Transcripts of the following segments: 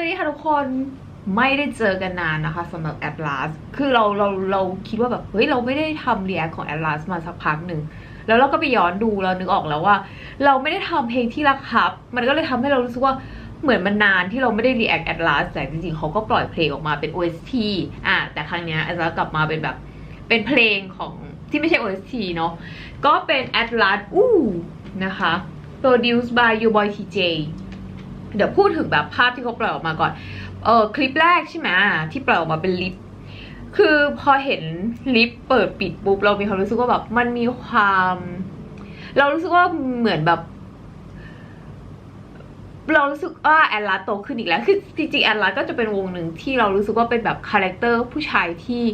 วัสดีค่ะทุกคนไม่ได้เจอกันนานนะคะสำหรับ Atlas คือเราเราเราคิดว่าแบบเฮ้ยเราไม่ได้ทำ react ของ Atlas มาสักพักหนึ่งแล้วเราก็ไปย้อนดูเรานึกออกแล้วว่า เราไม่ได้ทำเพลงที่รักครับ มันก็เลยทำให้เรารู้สึกว่าเหมือนมันนานที่เราไม่ได้ react Atlas แต่จริงๆเขาก็ปล่อยเพลงออกมาเป็น OST อะแต่ครั้งเนี้ย Atlas กลับมาเป็นแบบเป็นเพลงของที่ไม่ใช่ OST เนาะก็เป็น Atlas อู้นะคะ produced by You Boy TJ เดี๋ยวพูดถึงแบบภาพที่เขาปล่อยออกมาก่อน เออคลิปแรกใช่ไหมที่ปล่อยออกมาเป็นลิป คือพอเห็นลิปเปิดปิดปุ๊บเรามีความรู้สึกว่าแบบมันมีความ เรารู้สึกว่าเหมือนแบบ เรารู้สึกว่าแอนลาโตขึ้นอีกแล้ว คือจริงๆแอนลาก็จะเป็นวงหนึ่งที่เรารู้สึกว่าเป็นแบบคาแรคเตอร์ผู้ชายที่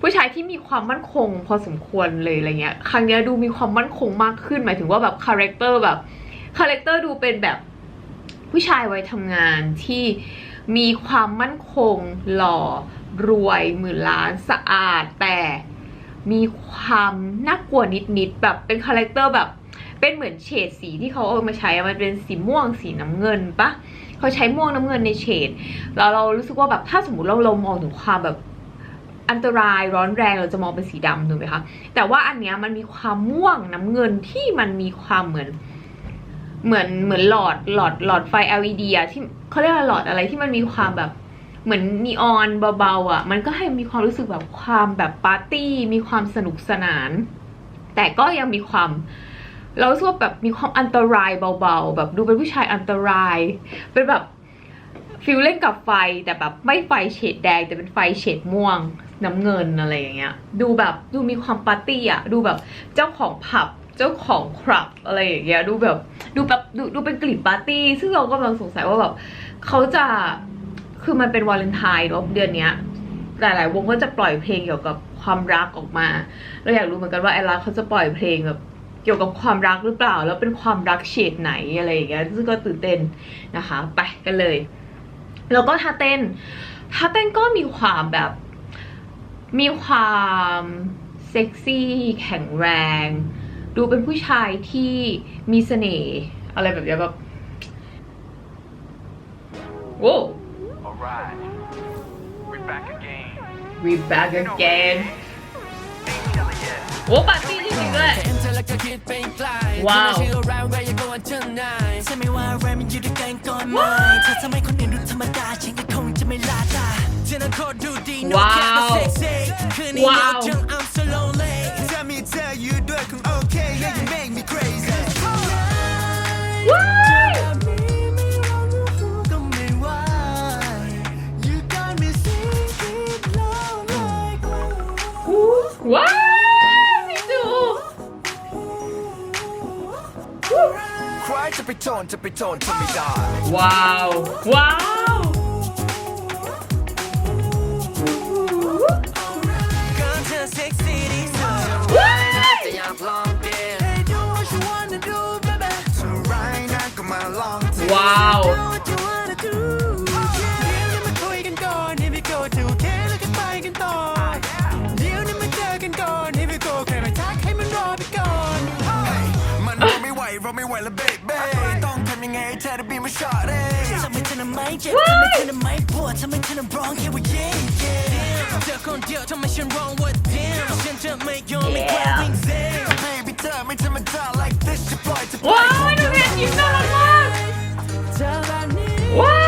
ผู้ชายที่มีความมั่นคงพอสมควรเลยอะไรเงี้ย ครั้งเนี้ยดูมีความมั่นคงมากขึ้นหมายถึงว่าแบบคาแรคเตอร์แบบคาแรคเตอร์ดูเป็นแบบ ผู้ชายวัยทำงานที่มีความมั่นคงหล่อรวยหมื่นล้านสะอาด แต่มีความน่ากลัวนิดๆแบบเป็นคาแรคเตอร์แบบเป็นเหมือนเฉดสีที่เขาเอามาใช้มันเป็นสีม่วงสีน้ำเงินปะเขาใช้ม่วงน้ำเงินในเฉดแล้วเรารู้สึกว่าแบบถ้าสมมติเราเรามองถึงความแบบอันตรายร้อนแรงเราจะมองเป็นสีดำถูกไหมคะแต่ว่าอันเนี้ยมันมีความม่วงน้ำเงินที่มันมีความเหมือน เหมือนเหมือนหลอดหลอดหลอดไฟ LED อะที่เขาเรียกว่าหลอดอะไรที่มันมีความแบบเหมือนนีออนเบาๆอะมันก็ให้มีความรู้สึกแบบความแบบปาร์ตี้ มีความสนุกสนาน แต่ก็ยังมีความ เรารู้สึกว่าแบบมีความอันตรายเบาๆ แบบดูเป็นผู้ชายอันตราย เป็นแบบฟิลเล่นกับไฟแต่แบบไม่ไฟเฉดแดงแต่เป็นไฟเฉดม่วงน้ำเงินอะไรอย่างเงี้ย ดูแบบดูมีความปาร์ตี้อะดูแบบเจ้าของผับ เจ้าของคลับอะไรอย่างเงี้ยดูแบบดูแบบดูดูเป็นกลิ่นปาร์ตี้ ซึ่งเรากำลังสงสัยว่าแบบเขาจะคือมันเป็นวาเลนไทน์เนอะเดือนเนี้ยหลาย ๆ วงก็จะปล่อยเพลงเกี่ยวกับความรักออกมา เราอยากรู้เหมือนกันว่าแอลลาเขาจะปล่อยเพลงแบบเกี่ยวกับความรักหรือเปล่า แล้วเป็นความรักเฉดไหนอะไรอย่างเงี้ยซึ่งก็ตื่นเต้นนะคะ ไปกันเลย แล้วก็ท่าเต้นท่าเต้นก็มีความแบบ มีความเซ็กซี่แข็งแรง ดูเป็นผู้ชายที่มีเสน่ห์อะไรแบบเนี้ยแบบโว้ Alright, we're back again. we back again Hell yeah. โอ้ปาร์ตี้จริงๆด้วยเห็นเธอแล้วก็คิดไปไกลว้าวเธอชื่อ around ว้าว ว้าว เธอได้บีมา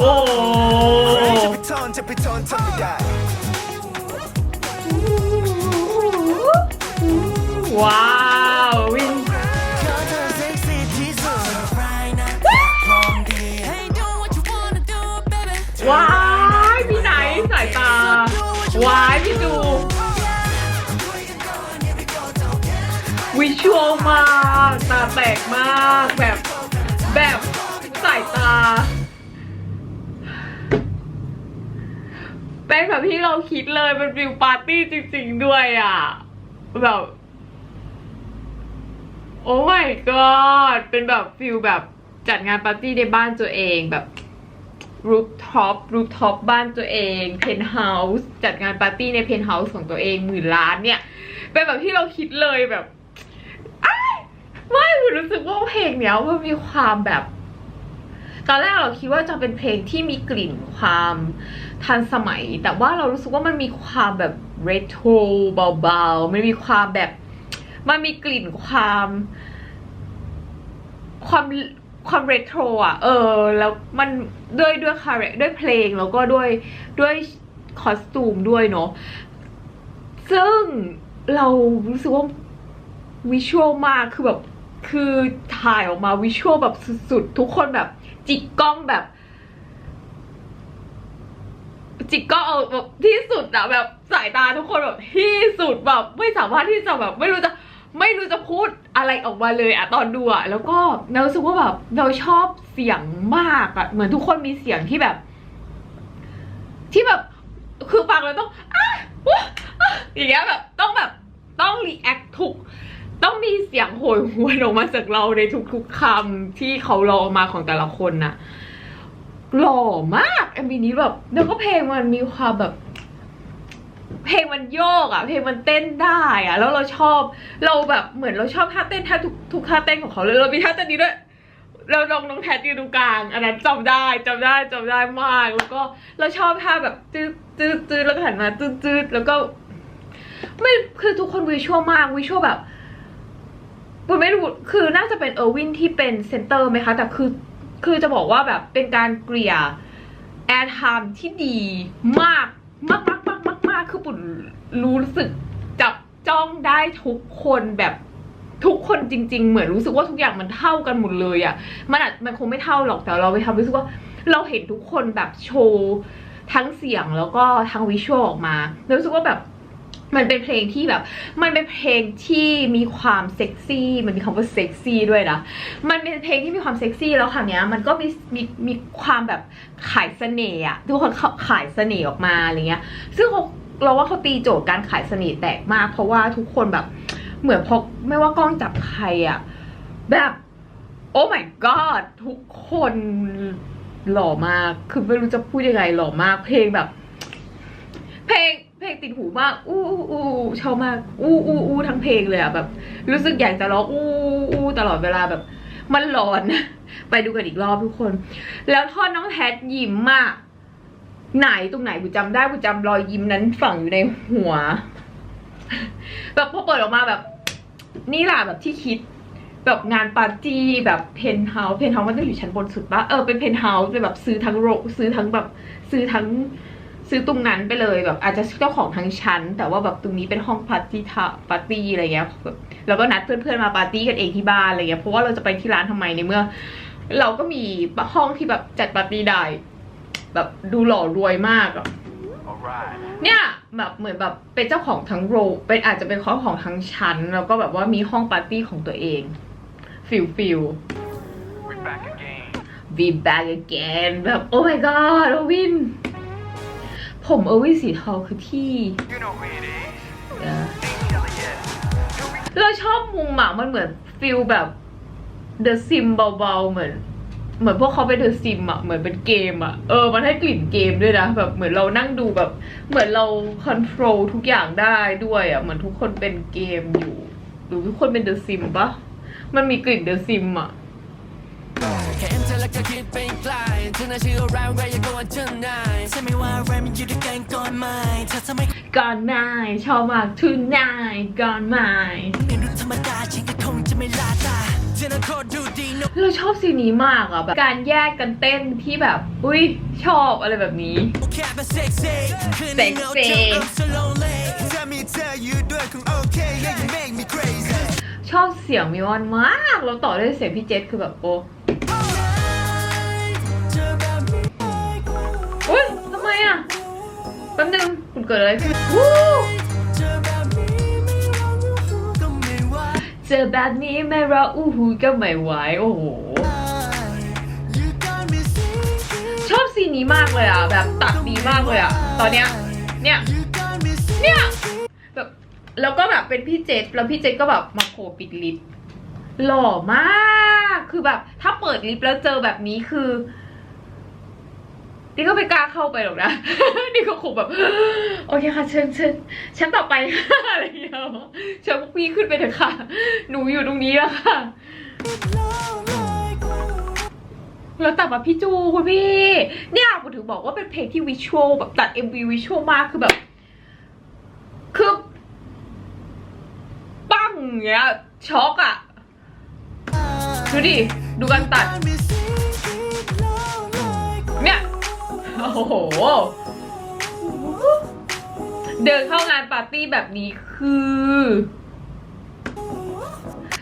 โอ้จะไปทอนจะไปทอนทำไม่ได้ว้าววินขอเธอเซ็กซี่ที่สุดว้ายพี่ไหนสายตาว้ายพี่ดูวิชวลมากตาแตกมากแบบ เป็นแบบที่เราคิดเลยเป็นฟิลปาร์ตี้จริง ๆ ด้วยอะ แบบ โอ้ my god เป็นแบบฟิลแบบจัดงานปาร์ตี้ในบ้านตัวเองแบบรูฟท็อปรูฟท็อปบ้านตัวเองเพนท์เฮาส์จัดงานปาร์ตี้ในเพนท์เฮาส์ของตัวเองหมื่นล้านเนี่ย เป็นแบบที่เราคิดเลยแบบไม่รู้สึกว่าเพลงเนี้ยมันมีความแบบ ตอนแรกเราคิดว่าจะเป็นเพลงที่มีกลิ่นความทันสมัย แต่ว่าเรารู้สึกว่ามันมีความแบบเรโทรเบาๆมันมีความแบบ มันมีกลิ่นความ ความความเรโทรอะ เออ แล้วมันด้วยด้วยคาแรคด้วยเพลงแล้วก็ด้วยด้วยคอสตูมด้วยเนาะซึ่งเรารู้สึกว่าวิชวลมากคือแบบคือถ่ายออกมาวิชวลแบบสุดๆ ทุกคนแบบ จิกกล้องแบบ จิกกล้องเอาแบบที่สุดอะแบบสายตาทุกคนแบบที่สุดแบบไม่สามารถที่จะแบบ ไม่รู้จะไม่รู้จะพูดอะไรออกมาเลยอะตอนดูอะแล้วก็เราสึกว่าแบบเราชอบเสียงมากอะเหมือนทุกคนมีเสียงที่แบบ ที่แบบ คือฟังแล้วต้องอะอะอย่างเงี้ยแบบต้องแบบต้องรีแอคทุก ต้องมีเสียงโหยหวนออกมาจากเราในทุกๆคำที่เขารอมาของแต่ละคนน่ะหล่อมากเอ็มวีนี้แบบแล้วก็เพลงมันมีความแบบ เพลงมันโยกอะเพลงมันเต้นได้อะแล้วเราชอบ เราแบบเหมือนเราชอบท่าเต้นท่าทุกทุกท่าเต้นของเขาเลยเรามีท่าเต้นนี้ด้วยเราลองน้องแทนยืนตรงกลาง อันนั้นจำได้จำได้จำได้มาก แล้วก็เราชอบท่าแบบจืดจืดจืดแล้วก็หันมาจืดจืดแล้วก็ ไม่คือทุกคนวิชวลมากวิชวลแบบ ปุณไม่รู้คือน่าจะเป็นเออร์วินที่เป็นเซนเตอร์ไหมคะ แต่คือคือจะบอกว่าแบบเป็นการเกลี่ยแอร์ไทม์ที่ดีมากมากมากมากมากมากคือปุ่นรู้สึกจับจ้องได้ทุกคนแบบทุกคนจริง ๆ เหมือนรู้สึกว่าทุกอย่างมันเท่ากันหมดเลยอะ่ะ มันอาจมันคงไม่เท่าหรอกแต่เราไปทำรู้สึกว่าเราเห็นทุกคนแบบโชว์ทั้งเสียงแล้วก็ทั้งวิชวลออกมาแล้วรู้สึกว่าแบบ มันเป็นเพลงที่แบบ มันเป็นเพลงที่มีความเซ็กซี่ มันมีคำว่าเซ็กซี่ด้วยนะ มันเป็นเพลงที่มีความเซ็กซี่แล้วคราวเนี้ยมันก็มีมีมีความแบบขายเสน่ห์อะทุกคนเขาขายเสน่ห์ออกมาอะไรเงี้ย ซึ่งเขาเราว่าเขาตีโจทย์การขายเสน่ห์แตกมาก เพราะว่าทุกคนแบบเหมือนพอไม่ว่ากล้องจับใครอะแบบโอ้ my god ทุกคนหล่อมาก คือไม่รู้จะพูดยังไงหล่อมาก เพลงแบบ เพลง ลงติดหูมาก อู้อู้อู้ชอบมาก อู้อู้อู้ทั้งเพลงเลยอะแบบ รู้สึกอยากจะร้องอู้อู้ตลอดเวลาแบบ มันร้อน ไปดูกันอีกรอบทุกคน แล้วท่อนน้องแพทยิ้มมาก ไหนตรงไหนกูจำได้กูจำรอยยิ้มนั้นฝังอยู่ในหัว แบบพอเปิดออกมาแบบ นี่แหละแบบที่คิดแบบงานปาร์ตี้แบบเพนท์เฮาส์เพนท์เฮาส์มันต้องอยู่ชั้นบนสุดปะเออเป็นเพนท์เฮาส์เป็นแบบซื้อทั้งโรซื้อทั้งแบบ ซื้อทั้ง ซื้อตรงนั้นไปเลยแบบอาจจะเจ้าของทั้งชั้น แต่ว่าแบบตรงนี้เป็นห้องปาร์ตี้ทาปาร์ตี้อะไรเงี้ยแบบแล้วก็นัดเพื่อนๆมาปาร์ตี้กันเองที่บ้านอะไรเงี้ยเพราะว่าเราจะไปที่ร้านทำไมในเมื่อ เราก็มีห้องที่แบบจัดปาร์ตี้ได้แบบดูหล่อรวยมากอะ Alright. เนี่ยแบบเหมือนแบบเป็นเจ้าของทั้งโรเป็นอาจจะเป็นเจ้าของทั้งชั้น แล้วก็แบบว่ามีห้องปาร์ตี้ของตัวเองฟิลฟิล We back again. be back again แบบโอ้ my god โอวิน ผมเออวินสีทองคือที่ You know who it is. เอ่อ Angel yes. เราชอบมุมอะมันเหมือนฟิลแบบ The Sim เบาๆเหมือน เหมือนพวกเขาเป็น The Sim อะเหมือนเป็นเกมอะเออมันให้กลิ่นเกมด้วยนะแบบเหมือนเรานั่งดูแบบ เหมือนเราคอนโทรลทุกอย่างได้ด้วยอะเหมือนทุกคนเป็นเกมอยู่ หรือทุกคนเป็น The Sim ปะมันมีกลิ่น The Sim อะแค่เห็นเธอ แล้วก็คิดไปไกลเธอน่าเชื่อ around where you going tonight ใช่ไหมว่าอะไรมันอยู่ด้วยกันก่อนไหมเธอทำไมก่อนนายชอบมาก tonight ก่อนนายเห็นดูธรรมดาฉันก็คงจะไม่ลาตาเธอน่ะโคตรดูดีเราชอบซีนนี้มากอะแบบการแยกกันเต้นที่แบบ อุ้ยชอบอะไรแบบนี้섹시 Tell me tell you do it okay yeah you make me crazy ชอบเสียงมิวอนมากแล้วต่อด้วยเสียงพี่เจษคือแบบโอ้ อะแป๊บนึงคุณเกิดอะไรขึ้นวู้เจอแบบนี้ไม่รออู้หูก็ไม่ไหวโอ้โหชอบซีนนี้มากเลยอะ แบบตัดดีมากเลยอะ ตอนเนี้ยเนี่ยเนี่ยแบบแล้วก็แบบเป็นพี่เจษแล้วพี่เจษก็แบบมาโผล่ปิดลิฟต์หล่อมาก คือแบบถ้าเปิดลิฟต์แล้วเจอแบบนี้คือ นี่ก็ไม่กล้าเข้าไปหรอกนะนี่ก็คงแบบ โอเคค่ะเชิญเชิญฉันต่อไปอะไรอย่างเงี้ยเชิญพวกพี่ขึ้นไปเถอะค่ะ หนูอยู่ตรงนี้แล้วค่ะแล้วตัดมาพี่จูคุณพี่ เนี่ยผมถึงบอกว่าเป็นเพลงที่วิชวลแบบตัด MV วิชวลมากคือแบบ คือ ปั้งอย่างเงี้ยช็อกอะดูดิ ดูการตัด โอ้โห เดินเข้างานปาร์ตี้แบบนี้คือ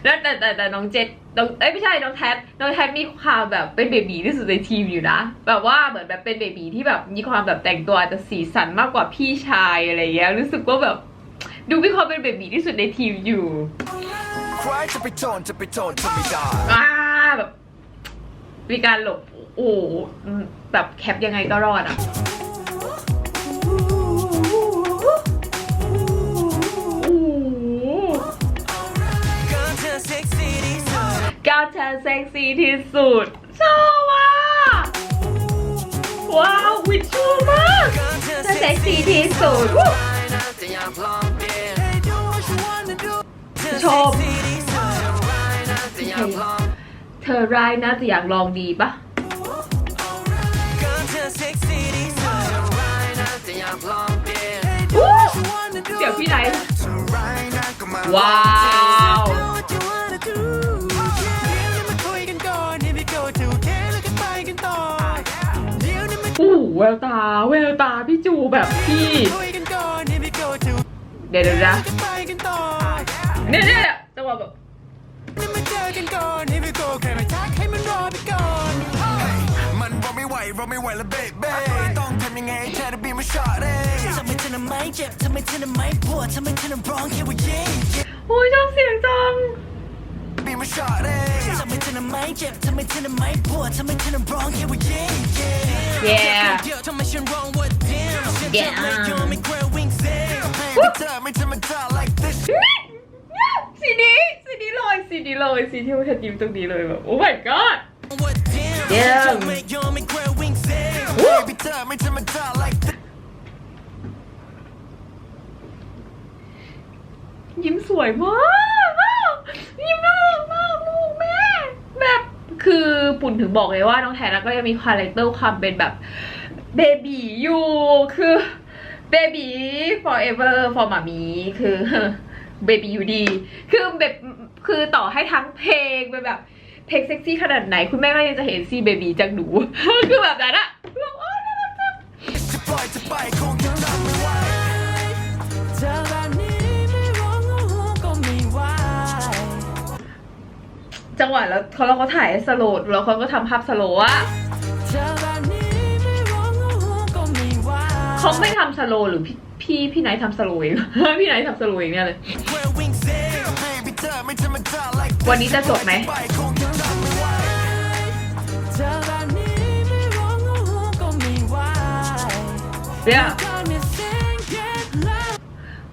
แล้วแต่แต่แต่น้องเจษน้องเอ้ยไม่ใช่น้องแท็น้องแท็มีความแบบเป็นเบบีที่สุดในทีมอยู่นะแบบว่าเหมือนแบบเป็นเบบีที่แบบมีความแบบแต่งตัวอาจจะสีสันมากกว่าพี่ชายอะไรเงี้ยรู้สึกว่าแบบ ดูมีความเป็นเบบีที่สุดในทีมอยู่ Cry จะไปโจนจะไปโจนจะไม่ได้อ่าแบบมีการหลบ โอ้โหแบบแคปยังไงก็รอดอะโอ้โหก็เธอเซ็กซี่ที่สุดก้าวเธอเซ็กซี่ที่สุดชอบอะว้าววิชวลมากก็เธอเธอเซ็กซี่ที่สุดวู้จะอยากลองเปลี่ยน Hey do what you wanna do เธอชอบเซ็กซี่ที่สุดจะอยากลองเธอร้ายนะจะอยากลองดีปะ ต่อเดี๋ยวนี้มาอู้หูแววตาแววตาพี่จูแบบพี่คุยกันก่อน Here we go to เดี๋ยวเดี๋ยวนะก็ไปกันต่อเนี่ยเนี่ยจังหวะแบบ ไปก่อนมันรอไม่ไหวรอไม่ไหวแล้วเบ๊เบ้ต้องทำยังไงให้เธอได้บีมาช็อตเด้ทำไมเธอน่ะไม่เจ็บทำไมเธอน่ะไม่ปวดทำไมเธอน่ะร้องแค่ว่าเย่โอ้ยชอบเสียงจังบีมาช็อตเด้ทำไมเธอน่ะไม่เจ็บทำไมเธอน่ะไม่ปวดทำไมเธอน่ะร้องแค่ว่าเย่ Yeah เดี๋ยวทำไมฉันร้องว่า damn ฉันจะไม่ยอมไม่แคววิ่งเซ่ Baby เธอไม่ธรรมดา like this สีนี้สีนี้เลยสีนี้เลยสีที่ว่าเธอยิ้มตรงนี้เลยแบบโอ้ my god ว่า damn ฉัน Yeah จะไม่ยอม Baby เธอไม่ธรรมดา like this ยิ้มสวยมากยิ้มน่ารักมากลูกแม่ แบบคือปุ่นถึงบอกเลยว่าน้องแทนก็ยังมีคาแรคเตอร์ความเป็นแบบเบบีอยู่คือเบบี forever for มามีคือเบบีอยู่ดี คือแบบคือต่อให้ทั้งเพลงเป็นแบบเพลงเซ็กซี่ขนาดไหน คุณแม่ก็ยังจะเห็นซีเบบีจากหนู คือแบบนั้นอะ จะปล่อยจะไปคงยังรับไม่ไหวเธอแบบนี้ไม่ร้องโอ้โหก็ไม่ไหวจังหวะแล้วเขาเราเขาถ่ายสโลดแล้วเขาก็ทำภาพสโลว์อะเธอแบบนี้ไม่ร้องโอ้โหก็ไม่ไหวเขาไม่ทำสโลว์หรือพี่พี่พี่ไนท์ทำสโลว์เอง พี่ไนท์ทำสโลว์เองเนี่ยเลยแคววิ่งเซ่ Baby เธอไม่ธรรมดา like this วันนี้จะจบไหม เนี่ย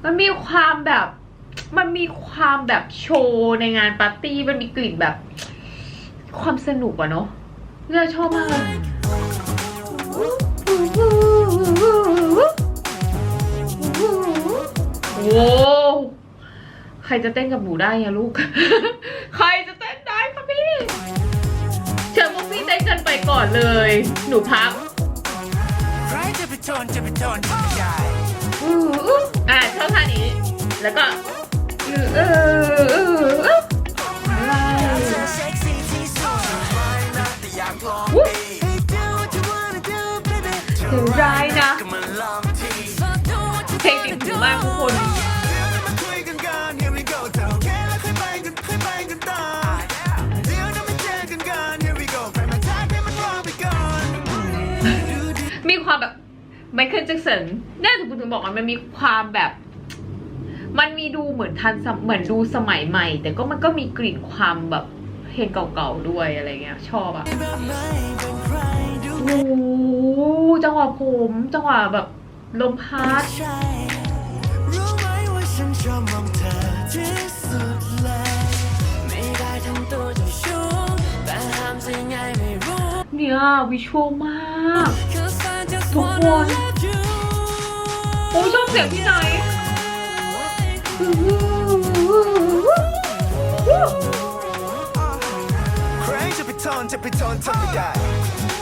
มันมีความแบบ มันมีความแบบโชว์ในงานปาร์ตี้ มันมีกลิ่นแบบ ความสนุกอะเนาะเราชอบมากเลยโว้ใครจะเต้นกับหนูได้อะลูก ใครจะเต้นได้คะพี่ เชิญพวกพี่เต้นกันไปก่อนเลย หนูพัก จะไปทนจะไปทนจะไม่ได้อู้อู้อ่าชอบท่านี้ แล้วก็เออเออเออเออเธอเซ็กซี่ที่สุดลองไร เคิลแจ็คสันน่าจะคุณถึงบอกว่ามันมีความแบบ มันมีดูเหมือนทันสมเหมือนดูสมัยใหม่ แต่ก็มันก็มีกลิ่นความแบบเพลงเก่าๆด้วยอะไรเงี้ย ชอบอะโอ้จังหวะผมจังหวะแบบลมพัดเนี่ยวิชวลมาก ทุกคนโอ้ยชอบเสียงพี่ไหนท์ใครจะไปทนจะไปทนทำได้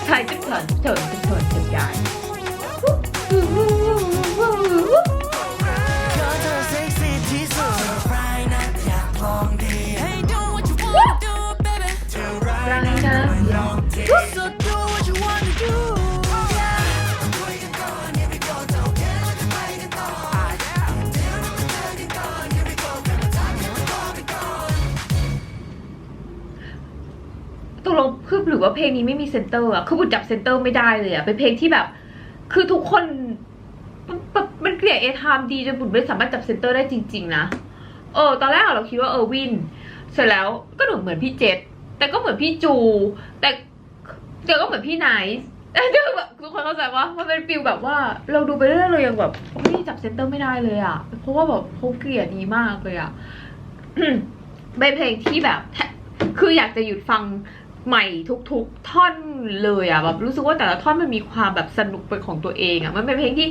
ใครจะเถินเถินจะเถินจะได้ หรือว่าเพลงนี้ไม่มีเซนเตอร์อะคือบุญจับเซนเตอร์ไม่ได้เลยอะเป็นเพลงที่แบบ คือทุกคนมันเกลี่ยเอทามดีจนบุญไม่สามารถจับเซนเตอร์ได้จริง ๆ นะเออ ตอนแรกเราคิดว่าเออวิน เสร็จแล้วก็หนูเหมือนพี่เจษแต่ก็เหมือนพี่จู แต่แต่ก็เหมือนพี่ไนท์แต่แบบทุกคนเข้าใจว่ามันเป็นฟิลแบบว่า เราดูไปเรื่อยเรายังแบบไม่จับเซนเตอร์ไม่ได้เลยอะเพราะว่าแบบเขาเกลียดดีมากเลยอะเป็นเพลงที่แบบ คืออยากจะหยุดฟัง ใหม่ทุกๆท่อนเลยอะแบบรู้สึกว่าแต่ละท่อนมันมีความแบบสนุกเป็นของตัวเองอะมันเป็นเพลงที่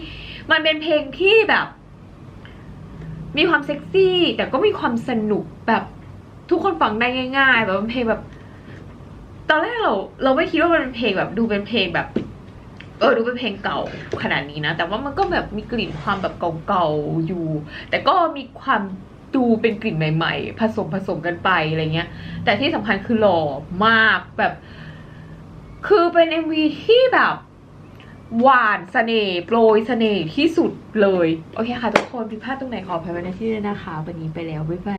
มันเป็นเพลงที่แบบ มีความเซ็กซี่ แต่ก็มีความสนุกแบบทุกคนฟังได้ง่าย ๆ แบบมันเพลงแบบ ตอนแรกเรา เราไม่คิดว่ามันเป็นเพลงแบบดูเป็นเพลงแบบ เออดูเป็นเพลงเก่าขนาดนี้นะ แต่ว่ามันก็แบบมีกลิ่นความแบบเก่าๆอยู่ แต่ก็มีความ ดูเป็นกลิ่นใหม่ๆ ผสมผสมกันไปอะไรเงี้ย แต่ที่สำคัญคือหล่อมากแบบ คือเป็น MV ที่แบบ หวานเสน่ห์โปรยเสน่ห์ที่สุดเลย โอเคค่ะทุกคนผิดพลาดตรงไหนขออภัยไว้ในที่นี้ด้วยนะคะ วันนี้ไปแล้ว บ๊ายบาย